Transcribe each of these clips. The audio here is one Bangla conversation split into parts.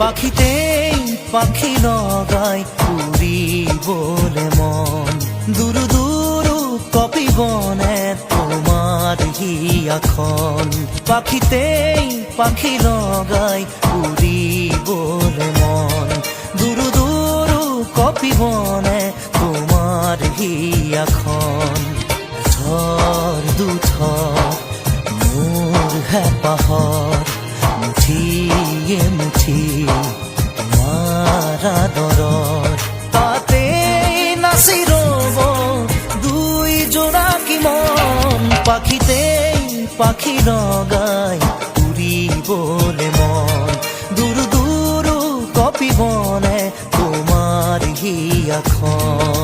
পাখিতেই পাখি লগাই উড়ি বলে মন। দুরু দুরু কপি বনে তোমার হিয়াখন পাখিতেই পাখি লগাই উড়ি বলে মন। দুরু দুরু কপি বনে তোমার হিয়াখন ঝড় দুথর মোর হেপাহর মুঠিয়ে মুঠি, তোমার আদৰৰ তাতে নাচি ৰব দুই কি মন? পাখিতেই পাখি লগাই উৰিবলে মন। দূৰ দূৰ কপিবনে তোমাৰ হিয়াখন।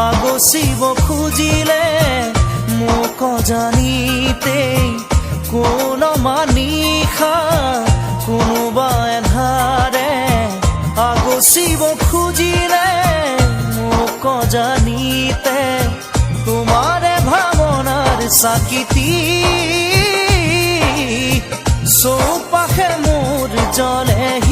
আগচিব খুজিলে মোক জানিতে কোন মানিষা কোনোবা এন্ধাৰে আগচিব খুজিলে মোক জানিতে তোমাৰে ভাৱনাৰ চাকিতি চৌপাশে মোৰ জলেহি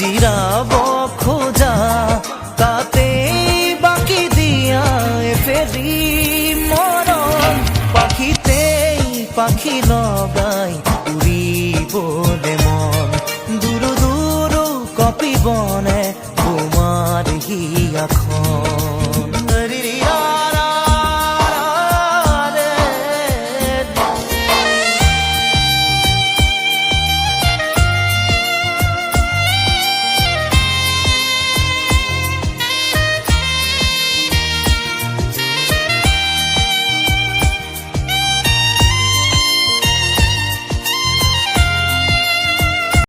জিরাব খোঁজা তাতে বাকি দিয়া ফেরি মরণ। পাখিতে পাখি লগাই উড়ি বলে মন। দূর দূর কপি বনে তোমার হিয়া খন